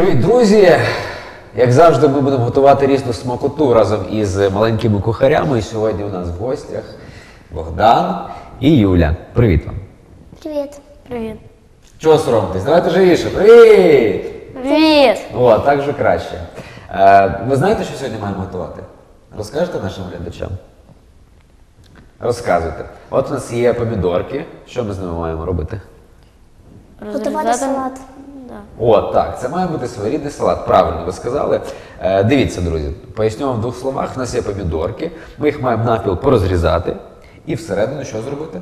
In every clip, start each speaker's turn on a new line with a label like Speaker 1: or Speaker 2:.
Speaker 1: Привіт, друзі! Як завжди, ми будемо готувати різну смакоту разом із маленькими кухарями. І сьогодні у нас в гостях Богдан і Юля. Привіт вам!
Speaker 2: Привіт.
Speaker 3: Привіт.
Speaker 1: Чого соромитесь? Давайте живіше. Привіт!
Speaker 3: Привіт!
Speaker 1: О, так же краще. Е, ви знаєте, що сьогодні маємо готувати? Розкажете нашим глядачам? Розказуйте. От у нас є помідорки. Що ми з ними маємо робити?
Speaker 2: Готувати
Speaker 3: Розрізати-
Speaker 2: салат.
Speaker 3: Да.
Speaker 1: О, так, це має бути своєрідний салат. Правильно ви сказали. Е, дивіться, друзі, поясню вам в двох словах. У нас є помідорки. Ми їх маємо навпіл порозрізати. І всередину що зробити?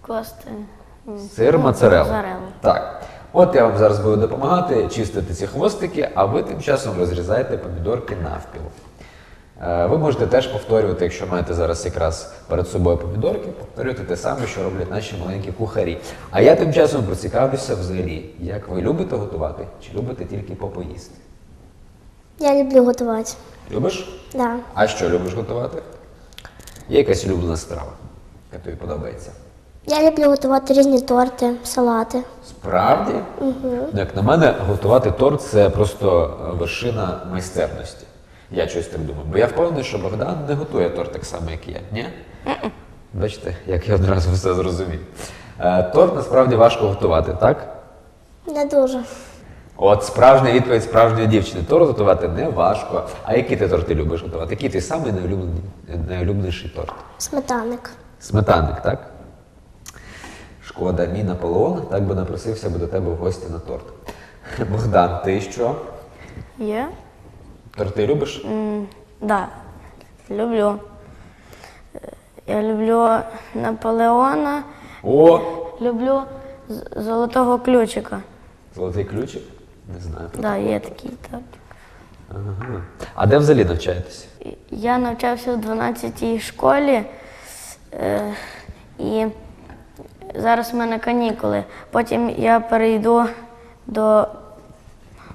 Speaker 3: Покласти
Speaker 1: Сир
Speaker 3: ну,
Speaker 1: моцарелла. Так. От я вам зараз буду допомагати чистити ці хвостики, а ви тим часом розрізаєте помідорки навпіл. Е, Ви можете теж повторювати, якщо маєте зараз якраз перед собою помідорки, повторювати те саме, що роблять наші маленькі кухарі. А я тим часом поцікавлюся взагалі, як ви любите готувати, чи любите тільки попоїсти?
Speaker 2: Я люблю готувати.
Speaker 1: Любиш?
Speaker 2: Да.
Speaker 1: А що любиш готувати? Є якась улюблена страва, яка тобі подобається?
Speaker 2: Я люблю готувати різні торти, салати.
Speaker 1: Справді? Угу. Як на мене, готувати торт це просто вершина майстерності. Я щось так думаю. Бо я впевнений, що Богдан не готує торт так само, як і я. Ні? Бачите, як я одразу все зрозумів. Е, Торт насправді важко готувати, так?
Speaker 2: Не дуже.
Speaker 1: От справжня відповідь справжньої дівчини. Торт готувати не важко. А які ти торти любиш готувати? Який ти самий найулюблений- найулюбленіший торт?
Speaker 2: Сметанник.
Speaker 1: Сметанник, так? Шкода, мій Наполеон так би напросився би до тебе в гості на торт. Богдан, ти що?
Speaker 3: Є?
Speaker 1: Торти любиш?
Speaker 3: М, Да. Люблю. Е, Я люблю Наполеона,
Speaker 1: О!
Speaker 3: люблю з- золотого ключика.
Speaker 1: Золотий ключик? Не знаю.
Speaker 3: Да, є такий так.
Speaker 1: Ага. А де взагалі навчаєтесь?
Speaker 3: Я навчався у 12-й школі е, і зараз в мене канікули. Потім я перейду до.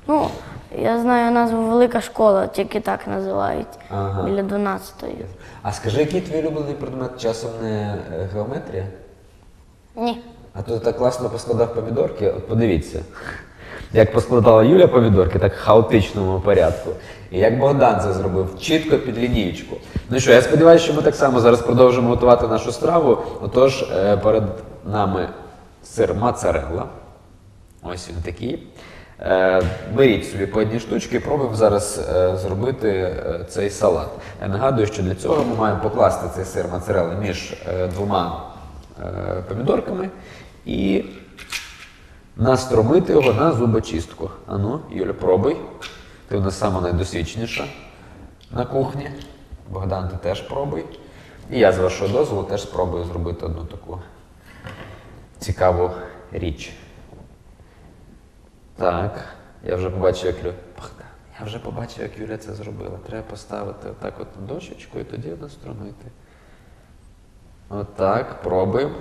Speaker 3: Ну, я знаю назву велика школа, тільки так називають.
Speaker 1: Ага.
Speaker 3: Біля 12-ї.
Speaker 1: А скажи, який твій улюблений предмет часом не е, геометрія?
Speaker 3: Ні.
Speaker 1: А то ти так класно поскладав помідорки. От подивіться. Як поскладала Юля помідорки, так в хаотичному порядку. І як Богдан це зробив, чітко під лінієчку. Ну що, я сподіваюся, що ми так само зараз продовжимо готувати нашу страву. Отож, е, перед нами сир моцарелла. Ось він такий. Е, Беріть собі по одній штучці, пробуємо зараз е, зробити е, цей салат. Я нагадую, що для цього ми маємо покласти цей сир моцарелли між двома помідорками і настромити його на зубочистку. Ану, Юля, пробуй. Ти в нас сама найдосвідченіша на кухні. Богдан, ти теж пробуй. І я з вашого дозволу теж спробую зробити одну таку цікаву річ. Так, я вже побачив, як Юля. Богдан, я вже побачив, як Юля це зробила. Треба поставити отак от дощечку і тоді настромити. Отак, пробуємо.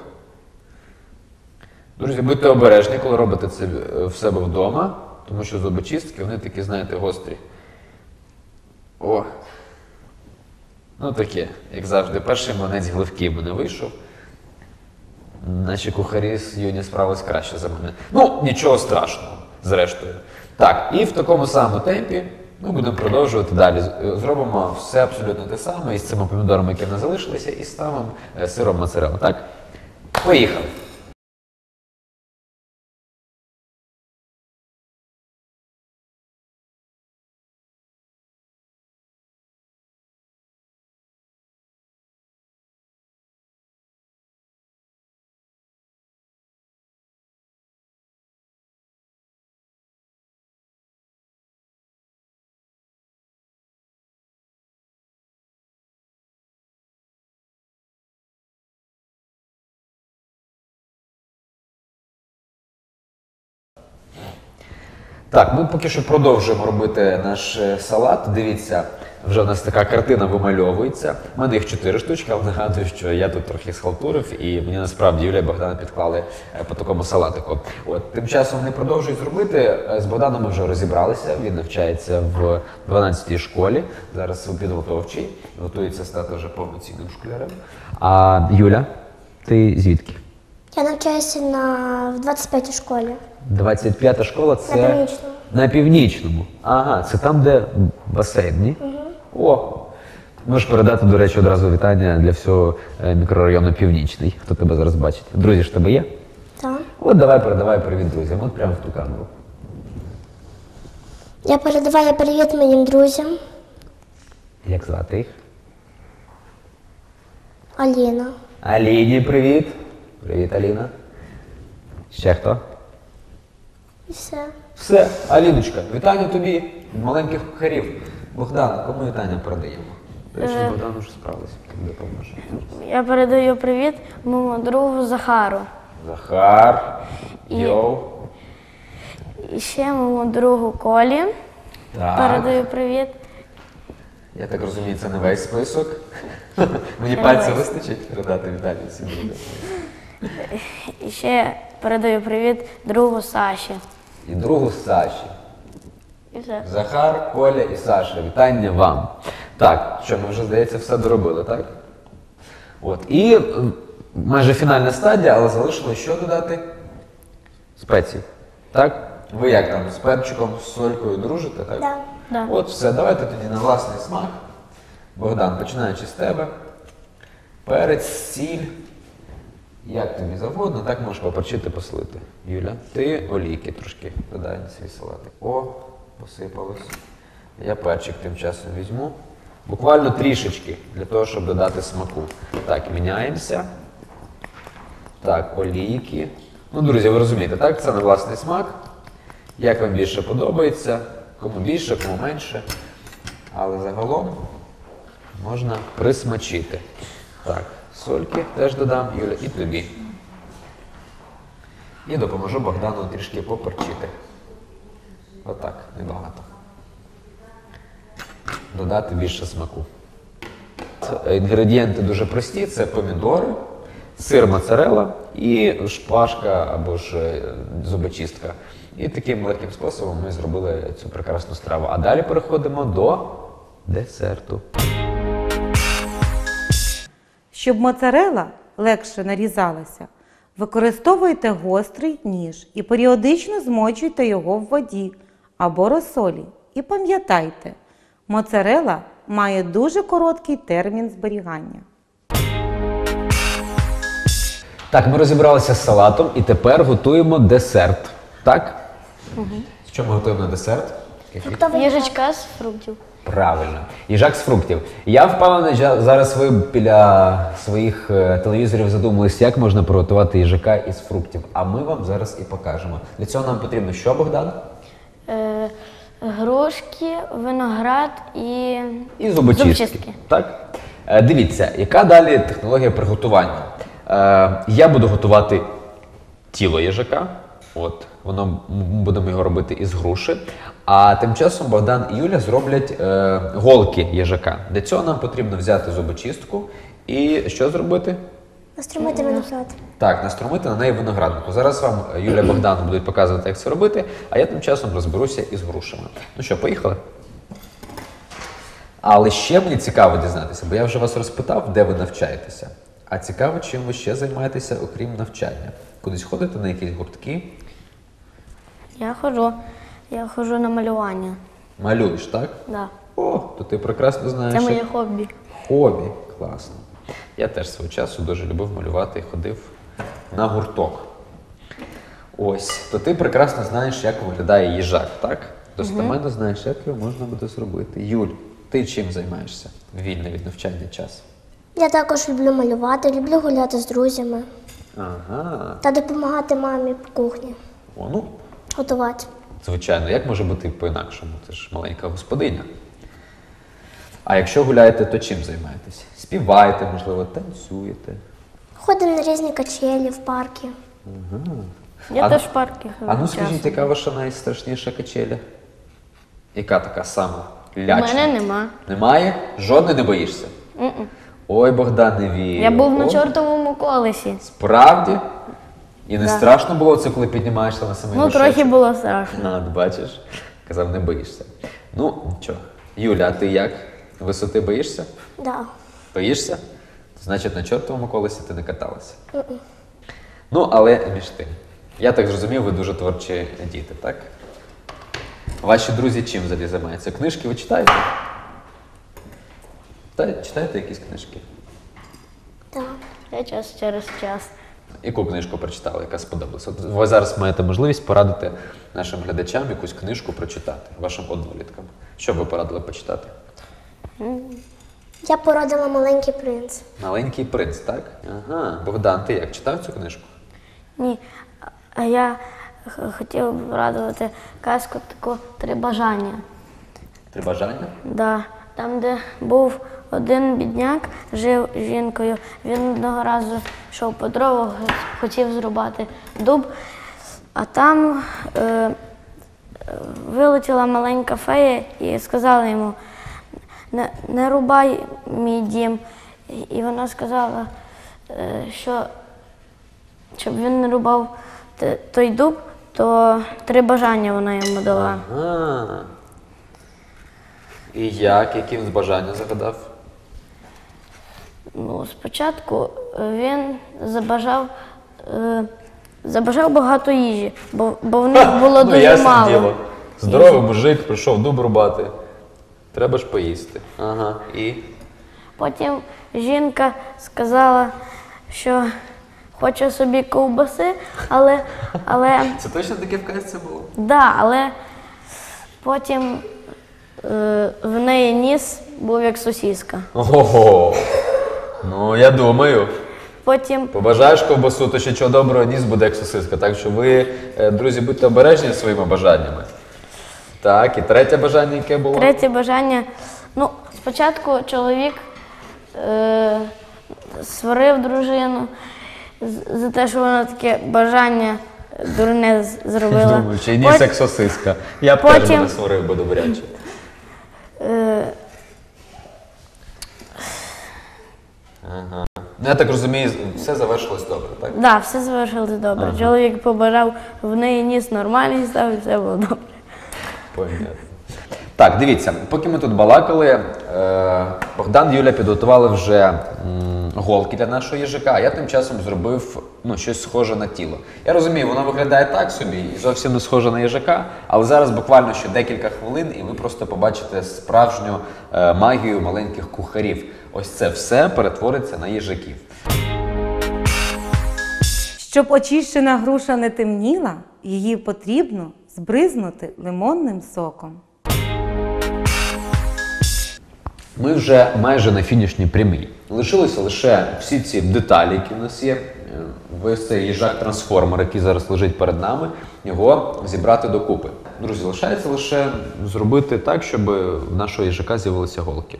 Speaker 1: Друзі, будьте обережні, коли робите це е, в себе вдома, тому що зубочистки, вони такі, знаєте, гострі. О! Ну таке, як завжди, перший манець гливкий в мене вийшов. Наші кухарі з Юні справились краще за мене. Ну, нічого страшного, зрештою. Так, і в такому самому темпі ми будемо продовжувати далі. Зробимо все абсолютно те саме із цими помідорами, які нас залишилися, і ставимо самим сиром моцарелла. Так? Поїхали. Так, ми поки що продовжуємо робити наш е, салат. Дивіться, вже в нас така картина вимальовується. У мене їх чотири штучки, але нагадую, що я тут трохи схалтурив, і мені насправді Юлія Богдана підклали е, по такому салатику. От тим часом вони продовжують робити. Е, З Богданом ми вже розібралися. Він навчається в 12-й школі. Зараз у підготовчій, готується стати вже повноцінним школярем. А Юля, ти звідки?
Speaker 2: Я навчаюся на в 25-й школі.
Speaker 1: 25-та школа
Speaker 2: На
Speaker 1: це
Speaker 2: північному.
Speaker 1: На північному. Ага, це там, де басейн, ні? О! Можеш передати, до речі, одразу вітання для всього е, мікрорайону Північний, хто тебе зараз бачить. Друзі ж тебе є?
Speaker 2: Так.
Speaker 1: От давай передавай привіт друзям, от прямо в ту камеру.
Speaker 2: Я передаваю привіт моїм друзям.
Speaker 1: Як звати їх?
Speaker 2: Аліна.
Speaker 1: Аліні, привіт. Привіт, Аліна. Ще хто?
Speaker 2: Все.
Speaker 1: Все, Аліночка, вітання тобі від маленьких кухарів. Богдан, кому вітання передаємо? Я ще з Богданом вже допоможе.
Speaker 3: Я передаю привіт моєму другу Захару.
Speaker 1: Захар,
Speaker 3: І-
Speaker 1: Йоу.
Speaker 3: І ще моєму другу Колі.
Speaker 1: Так.
Speaker 3: Передаю привіт.
Speaker 1: Я так розумію, це не весь список. Мені пальця вистачить передати вітання всім людям.
Speaker 3: І ще передаю привіт другу Саші.
Speaker 1: І другу Саші.
Speaker 3: І все.
Speaker 1: Захар, Коля і Саша. Вітання вам. Так, що ми вже, здається, все доробили, так? От. І е, майже фінальна стадія, але залишилось що додати? Спеції. Так? Ви як там з перчиком, з солькою дружите, так?
Speaker 2: Да.
Speaker 3: Да.
Speaker 1: От все, давайте тоді на власний смак. Богдан, починаючи з тебе. Перець, сіль. Як тобі завгодно, так можеш поперчити, посолити. Юля, ти олійки трошки додай на свій салатик. О, посипалось. Я перчик тим часом візьму. Буквально трішечки для того, щоб додати смаку. Так, міняємося. Так, олійки. Ну, друзі, ви розумієте, так? Це на власний смак. Як вам більше подобається, кому більше, кому менше. Але загалом можна присмачити. Так, сольки теж додам, Юля, і тобі. І допоможу Богдану трішки поперчити. Отак, небагато. Додати більше смаку. Інгредієнти дуже прості: це помідори, сир моцарелла і шпажка або ж е, зубочистка. І таким легким способом ми зробили цю прекрасну страву. А далі переходимо до десерту.
Speaker 4: Щоб моцарела легше нарізалася, використовуйте гострий ніж і періодично змочуйте його в воді або розсолі. І пам'ятайте, моцарела має дуже короткий термін зберігання.
Speaker 1: Так, ми розібралися з салатом і тепер готуємо десерт. Так? Що ми готуємо на десерт? Кефір?
Speaker 2: Фруктовий
Speaker 3: Їжачка з фруктів.
Speaker 1: Правильно. Їжак з фруктів. Я впевнений, що зараз ви біля своїх е, телевізорів задумались, як можна приготувати їжака із фруктів. А ми вам зараз і покажемо. Для цього нам потрібно що, Богдан?
Speaker 3: Е, грушки, виноград і,
Speaker 1: І зубочистки.
Speaker 3: зубочистки.
Speaker 1: Так? Е, дивіться, яка далі технологія приготування? Е, я буду готувати тіло їжака. От, воно м- будемо його робити із груші. А тим часом Богдан і Юля зроблять е, голки їжака. Для цього нам потрібно взяти зубочистку і що зробити?
Speaker 2: Настромити виноград.
Speaker 1: Так, наструмити на неї винограднику. Зараз вам е, Юля Богдан будуть показувати, як це робити, а я тим часом розберуся із грушами. Ну що, поїхали? Але ще мені цікаво дізнатися, бо я вже вас розпитав, де ви навчаєтеся. А цікаво, чим ви ще займаєтеся, окрім навчання. Кудись ходите на якісь гуртки?
Speaker 3: Я ходжу. Я ходжу на малювання.
Speaker 1: Малюєш, так?
Speaker 3: Да.
Speaker 1: О, то ти прекрасно знаєш.
Speaker 3: Це моє
Speaker 1: як-
Speaker 3: хобі.
Speaker 1: Хобі, класно. Я теж свого часу дуже любив малювати і ходив на гурток. Ось, то ти прекрасно знаєш, як виглядає їжак, так? Достеменно знаєш, як його можна буде зробити. Юль, ти чим займаєшся? Вільний від навчання час.
Speaker 2: Я також люблю малювати, люблю гуляти з друзями
Speaker 1: Ага.
Speaker 2: та допомагати мамі по кухні,
Speaker 1: О, ну,
Speaker 2: готувати.
Speaker 1: Звичайно, як може бути по-інакшому? Це ж маленька господиня. А якщо гуляєте, то чим займаєтесь? Співаєте, можливо, танцюєте.
Speaker 2: Ходимо на різні качелі в парки.
Speaker 3: Я
Speaker 1: А-
Speaker 3: теж в парки.
Speaker 1: А ну скажіть, яка ваша найстрашніша качеля? Яка така сама
Speaker 3: У мене нема.
Speaker 1: Немає? Жодної не боїшся?
Speaker 3: М-м.
Speaker 1: Ой, Богдан, не вірю.
Speaker 3: Я був на чортовому колесі.
Speaker 1: Справді? І не
Speaker 3: Да.
Speaker 1: страшно було це, коли піднімаєшся на самий
Speaker 3: Ну,
Speaker 1: вершечок?
Speaker 3: трохи було страшно.
Speaker 1: А, от бачиш, казав, не боїшся. Ну, нічого. Юля, а ти як? Висоти боїшся?
Speaker 2: Да.
Speaker 1: Боїшся? Значить, на чортовому колесі ти не каталася. Ну, але між тим. Я так зрозумів, ви дуже творчі діти, так? Ваші друзі чим взагалі займаються? Книжки ви читаєте? Та, читаєте якісь книжки?
Speaker 2: Так.
Speaker 3: Я час через час.
Speaker 1: Яку книжку прочитали, яка сподобалась? От ви зараз маєте можливість порадити нашим глядачам якусь книжку прочитати, вашим одноліткам. Що б ви порадили почитати?
Speaker 2: Я порадила маленький принц.
Speaker 1: Маленький принц, так? Ага. Богдан, ти як читав цю книжку?
Speaker 3: Ні. А я хотів б радувати казку таку три бажання.
Speaker 1: Три бажання?
Speaker 3: Да. Там, де був один бідняк, жив з жінкою. Він одного разу йшов по дрову, хотів зрубати дуб, а там е, вилетіла маленька фея і сказала йому: не, не рубай мій дім. І вона сказала, е, що щоб він не рубав той дуб, то три бажання вона йому дала.
Speaker 1: Ага. І як? Які він бажання загадав?
Speaker 3: Ну, спочатку е, він забажав, е, забажав багато їжі, бо, бо в них було
Speaker 1: ну,
Speaker 3: дуже
Speaker 1: ясне
Speaker 3: мало.
Speaker 1: діло. Здоровий мужик прийшов дуб рубати. Треба ж поїсти. Ага. І.
Speaker 3: Потім жінка сказала, що хоче собі ковбаси, але, але,
Speaker 1: Це точно таке в казці було?
Speaker 3: да, але потім е, в неї ніс був як сосіска.
Speaker 1: Ого. Ну, я думаю.
Speaker 3: Потім
Speaker 1: Побажаєш ковбасу, то ще чого доброго ніс буде як сосиска. Так що ви, е, друзі, будьте обережні своїми бажаннями. Так, і третє бажання, яке було?
Speaker 3: Третє бажання. Ну, спочатку чоловік е, сварив дружину за те, що вона таке бажання дурне зробила.
Speaker 1: Думаю, чи ніс як сосиска. Я б теж
Speaker 3: потім-
Speaker 1: би не сварив би добряче.
Speaker 3: е,
Speaker 1: Ага. Ну, я так розумію, все завершилось добре, так?
Speaker 3: да, все завершилось добре. Чоловік побажав в неї ніс нормальний став, і все було добре.
Speaker 1: Понятно. Так, дивіться, поки ми тут балакали, е, Богдан і Юля підготували вже м, голки для нашого їжака, а я тим часом зробив ну, щось схоже на тіло. Я розумію, воно виглядає так собі і зовсім не схоже на їжака, але зараз буквально ще декілька хвилин, і ви просто побачите справжню е, магію маленьких кухарів. Ось це все перетвориться на їжаків.
Speaker 4: Щоб очищена груша не темніла, її потрібно збризнути лимонним соком.
Speaker 1: Ми вже майже на фінішній прямій. Лишилося лише всі ці деталі, які в нас є. Весь цей їжак-трансформер, який зараз лежить перед нами, його зібрати докупи. Друзі, лишається лише зробити так, щоб в нашого їжака з'явилися голки.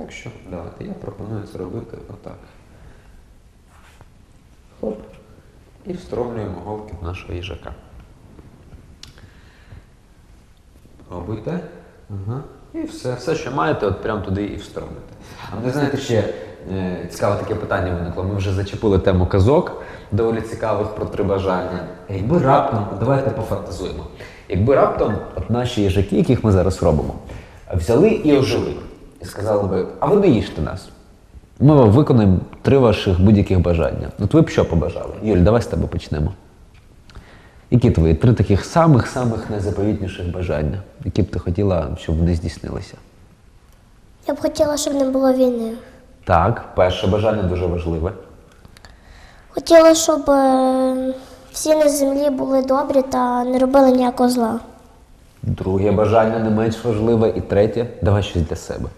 Speaker 1: Так що, давайте, я пропоную зробити отак. Хоп. І встромлюємо голки в нашого їжака. Пробуйте. Ага. І все, все, що маєте, от прямо туди і встромите. А ви знаєте, ще е, цікаве таке питання виникло. Ми вже зачепили тему казок, доволі цікавих про три бажання. Якби раптом, давайте пофантазуємо. Якби раптом от наші їжаки, яких ми зараз робимо, взяли і ожили, і сказали би, а ви не їжте нас. Ми вам виконаємо три ваших будь-яких бажання. От ви б що побажали? Юль, давай з тебе почнемо. Які твої три таких самих-самих найзаповітніших бажання, які б ти хотіла, щоб вони здійснилися?
Speaker 2: Я б хотіла, щоб не було війни.
Speaker 1: Так, перше бажання дуже важливе.
Speaker 2: Хотіла, щоб е, всі на землі були добрі та не робили ніякого зла.
Speaker 1: Друге бажання не менш важливе. І третє давай щось для себе.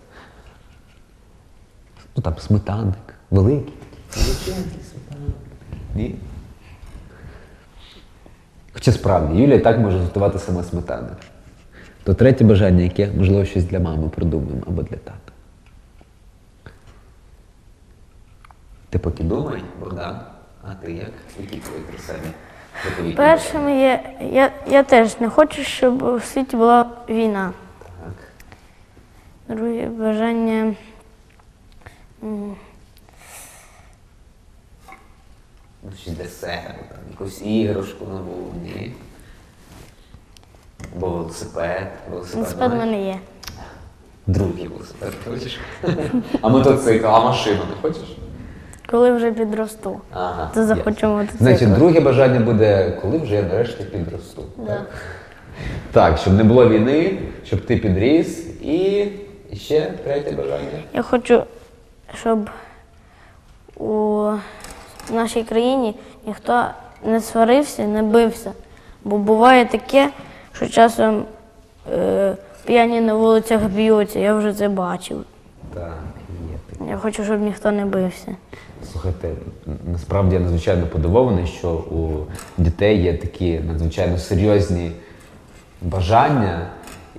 Speaker 1: Ну там сметанник, великий. Величезний сметанник. Ні. Хоча справді, Юля і так може готувати саме сметанник. То третє бажання, яке, можливо, щось для мами придумаємо або для тата. Ти поки думай, Богдан, а ти як? Які твої заповітні
Speaker 3: Першим є, я, я теж не хочу, щоб у світі була війна.
Speaker 1: Так.
Speaker 3: Друге бажання.
Speaker 1: Ну, щось для себе, там, якусь іграшку на ні. Велосипед. Велосипед,
Speaker 3: Велосипед в мене є.
Speaker 1: Другий велосипед хочеш? А мотоцикл, а машину не хочеш?
Speaker 3: Коли вже підросту,
Speaker 1: Ага.
Speaker 3: то захочу мотоцикл.
Speaker 1: Значить, друге бажання буде, коли вже я нарешті підросту.
Speaker 3: Да.
Speaker 1: Так? Так, щоб не було війни, щоб ти підріс і ще третє бажання.
Speaker 3: Я хочу, щоб у нашій країні ніхто не сварився, не бився. Бо буває таке, що часом е, п'яні на вулицях б'ються, я вже це бачив.
Speaker 1: Так, є таке.
Speaker 3: Я хочу, щоб ніхто не бився.
Speaker 1: Слухайте, насправді я надзвичайно подивований, що у дітей є такі надзвичайно серйозні бажання.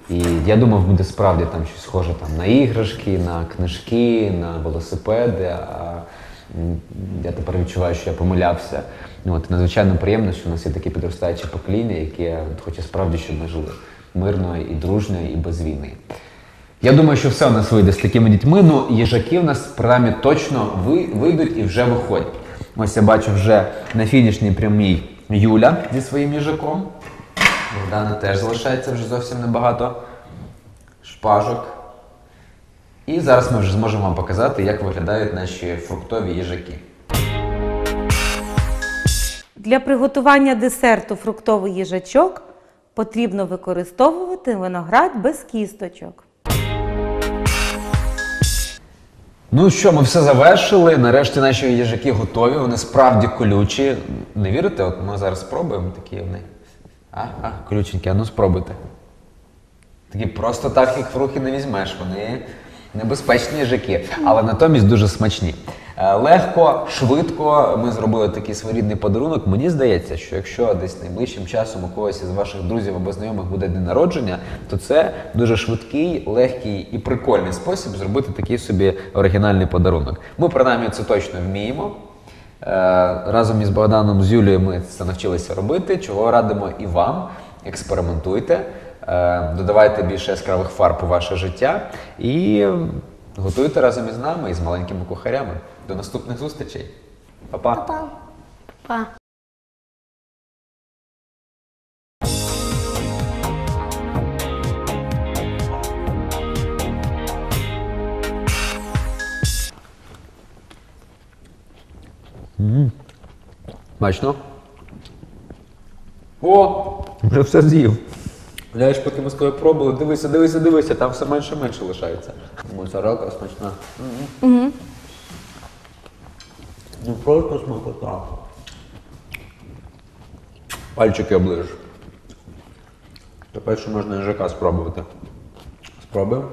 Speaker 1: І я думав, буде справді там щось схоже там, на іграшки, на книжки, на велосипеди. А я тепер відчуваю, що я помилявся. Ну, От, надзвичайно приємно, що у нас є таке підростаюче покоління, яке хоче справді, щоб ми жили мирно і дружньо, і без війни. Я думаю, що все у нас вийде з такими дітьми. Ну, їжаки в нас принаймні точно вийдуть і вже виходять. Ось я бачу вже на фінішній прямій Юля зі своїм їжаком. Богдана теж залишається вже зовсім небагато шпажок. І зараз ми вже зможемо вам показати, як виглядають наші фруктові їжаки.
Speaker 4: Для приготування десерту фруктовий їжачок потрібно використовувати виноград без кісточок.
Speaker 1: Ну що, ми все завершили. Нарешті наші їжаки готові. Вони справді колючі. Не вірите? От ми зараз спробуємо такі вони. А, а, колюченькі, а ну спробуйте. Такі просто так їх в руки не візьмеш. Вони небезпечні їжаки, але натомість дуже смачні. Е, Легко, швидко ми зробили такий своєрідний подарунок. Мені здається, що якщо десь найближчим часом у когось із ваших друзів або знайомих буде день народження, то це дуже швидкий, легкий і прикольний спосіб зробити такий собі оригінальний подарунок. Ми принаймні це точно вміємо. Е, Разом із Богданом з Юлією ми це навчилися робити, чого радимо і вам. Експериментуйте, е, додавайте більше яскравих фарб у ваше життя і готуйте разом із нами і з маленькими кухарями. До наступних зустрічей. Па-па!
Speaker 2: Па.
Speaker 3: Па.
Speaker 1: Смачно? О! Вже все з'їв. Знаєш, поки ми з тобою пробували, дивися, дивися, дивися, там все менше і менше лишається. Моцарелка смачна. Угу. Ну просто смакота. Пальчики оближеш. Тепер ще можна їжака спробувати. Спробуємо?